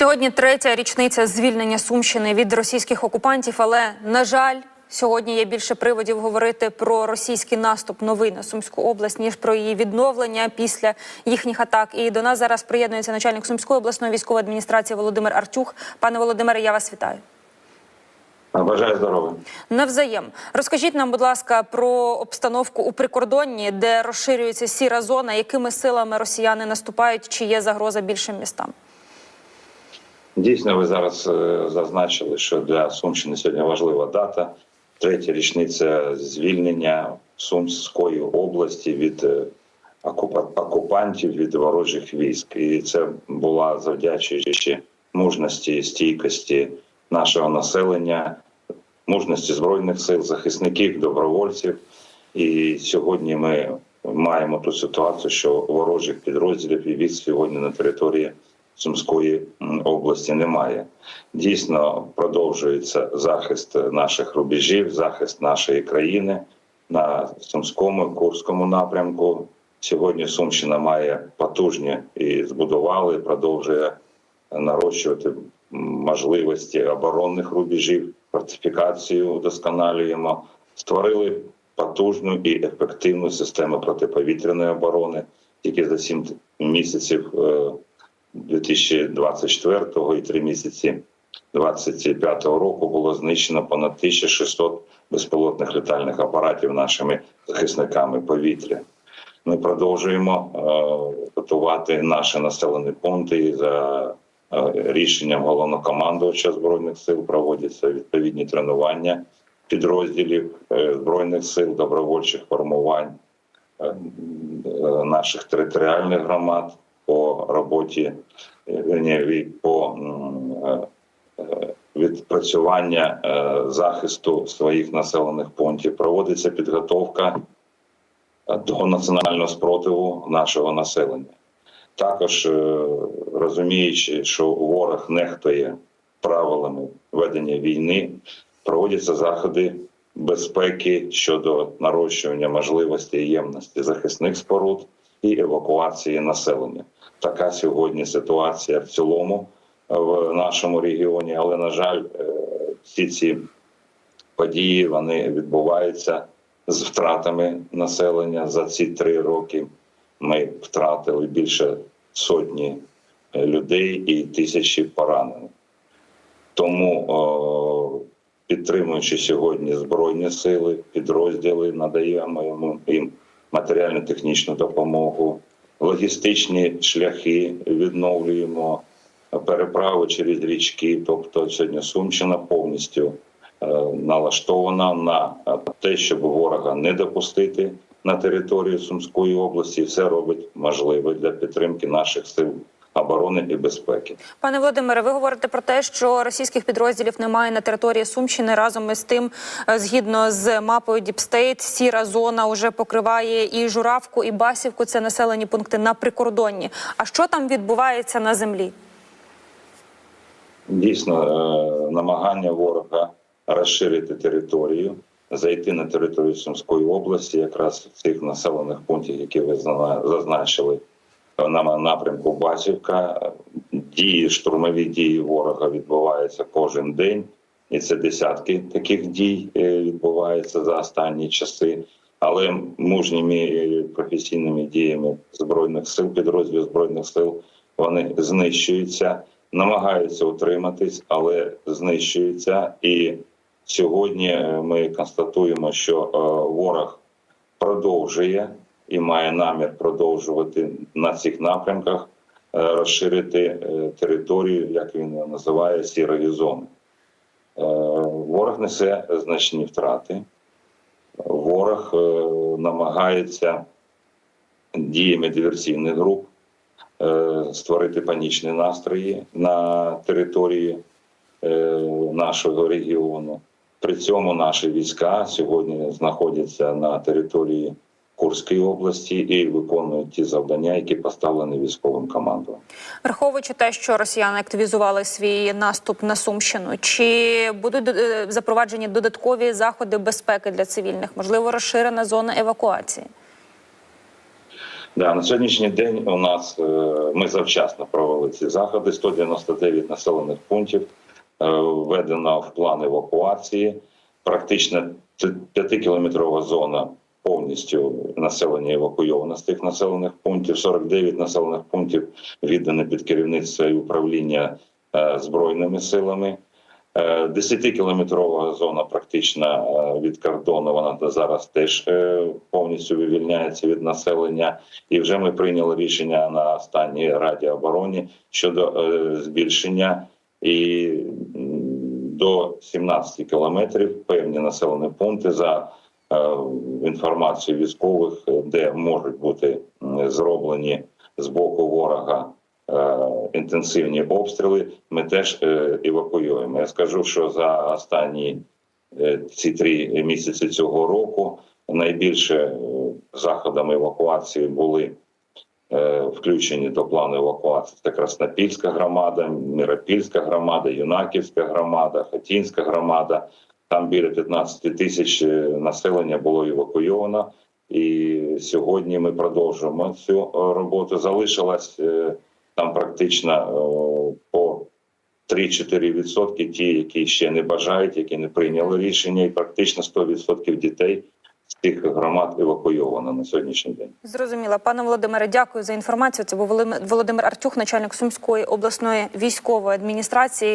Сьогодні третя річниця звільнення Сумщини від російських окупантів, але на жаль. Сьогодні є більше приводів говорити про російський наступ новий на Сумську область ніж про її відновлення після їхніх атак. І до нас зараз приєднується начальник Сумської обласної військової адміністрації Володимир Артюх. Пане Володимире, я вас вітаю. Бажаю здоров'я. Навзаєм розкажіть нам, будь ласка, про обстановку у прикордонні, де розширюється сіра зона, якими силами росіяни наступають, чи є загроза більшим містам? Дійсно, ви зараз е, зазначили, що для Сумщини сьогодні важлива дата. Третя річниця звільнення Сумської області від е, окупантів від ворожих військ. І це була завдячуючи мужності стійкості нашого населення, мужності збройних сил, захисників, добровольців. І сьогодні ми маємо ту ситуацію, що ворожих підрозділів і військ сьогодні на території Сумської області немає. Дійсно продовжується захист наших рубежів, захист нашої країни на Сумському Курському напрямку. Сьогодні Сумщина має потужні і збудували, продовжує нарощувати можливості оборонних рубежів, фортифікацію удосконалюємо, створили потужну і ефективну систему протиповітряної оборони. Тільки за сім місяців е, 2024 і три місяці 2025 року було знищено понад 1600 безпілотних літальних апаратів нашими захисниками повітря. Ми продовжуємо е, готувати наші населені пункти і за е, рішенням головнокомандувача збройних сил проводяться відповідні тренування підрозділів е, збройних сил, добровольчих формувань наших територіальних громад по роботі е, ні, по е, е, відпрацювання захисту своїх населених пунктів. Проводиться підготовка до національного спротиву нашого населення. Також розуміючи, що ворог нехтує правилами ведення війни, проводяться заходи безпеки щодо нарощування можливості і ємності захисних споруд і евакуації населення. Така сьогодні ситуація в цілому е, в нашому регіоні, але на жаль, е, всі ці події вони відбуваються з втратами населення за ці три роки. Ми втратили більше сотні е, людей і тисячі поранених. Тому, підтримуючи сьогодні збройні сили, підрозділи, надаємо їм матеріально-технічну допомогу, логістичні шляхи відновлюємо, переправи через річки. Тобто сьогодні Сумщина повністю е, налаштована на е, те, щоб ворога не допустити на територію Сумської області. Все робить можливе для підтримки наших сил оборони і безпеки. Пане Володимире, ви говорите про те, що російських підрозділів немає на території Сумщини. Разом із тим, е, згідно з мапою Діпстейт, сіра зона вже покриває і Журавку, і Басівку. Це населені пункти на прикордонні. А що там відбувається на землі? Дійсно, е, намагання ворога розширити територію, зайти на територію Сумської області, якраз в цих населених пунктів, які ви зазначили, на напрямку Басівка. Дії, штурмові дії ворога відбуваються кожен день, і це десятки таких дій е, відбуваються за останні часи. Але мужніми е, професійними діями збройних сил, підрозділів збройних сил, вони знищуються, намагаються утриматись, але знищуються. І сьогодні е, ми констатуємо, що ворог продовжує і має намір продовжувати на цих напрямках е, розширити е, територію, як він називає, сірої зони. Е, Ворог несе значні втрати. Ворог намагається діями диверсійних груп створити панічні настрої на території нашого регіону. При цьому наші війська сьогодні знаходяться на території Курської області і виконують ті завдання, які поставлені військовим командуванням. Враховуючи те, що росіяни активізували свій наступ на Сумщину, чи будуть е, запроваджені додаткові заходи безпеки для цивільних? Можливо, розширена зона евакуації? Да, на сьогоднішній день у нас е, ми завчасно провели ці заходи. 199 населених пунктів е, введено в план евакуації. Практично 5-кілометрова зона повністю населення евакуйовано з тих населених пунктів. 49 населених пунктів віддані під керівництво і управління е, збройними силами. Е, 10-кілометрова зона практично е, від кордону. Вона зараз теж повністю вивільняється від населення. І вже ми прийняли рішення на останній раді оборони щодо збільшення і до 17 кілометрів певні населені пункти за е, інформацією військових, е, де можуть бути зроблені з боку ворога е, інтенсивні обстріли. Ми теж евакуюємо. Я скажу, що за останні ці три місяці цього року найбільше заходами евакуації були включені до плану евакуації. Це Краснопільська громада, Миропільська громада, Юнаківська громада, Хатінська громада. Там біля 15 тисяч е, населення було евакуйовано. І сьогодні ми продовжуємо цю е, роботу. Залишилось е, там практично по 3-4% ті, які ще не бажають, які не прийняли рішення, і практично 100% дітей з тих громад евакуйовано на сьогоднішній день. Зрозуміла, пане Володимире, дякую за інформацію. Це був Володимир Артюх, начальник Сумської обласної військової адміністрації.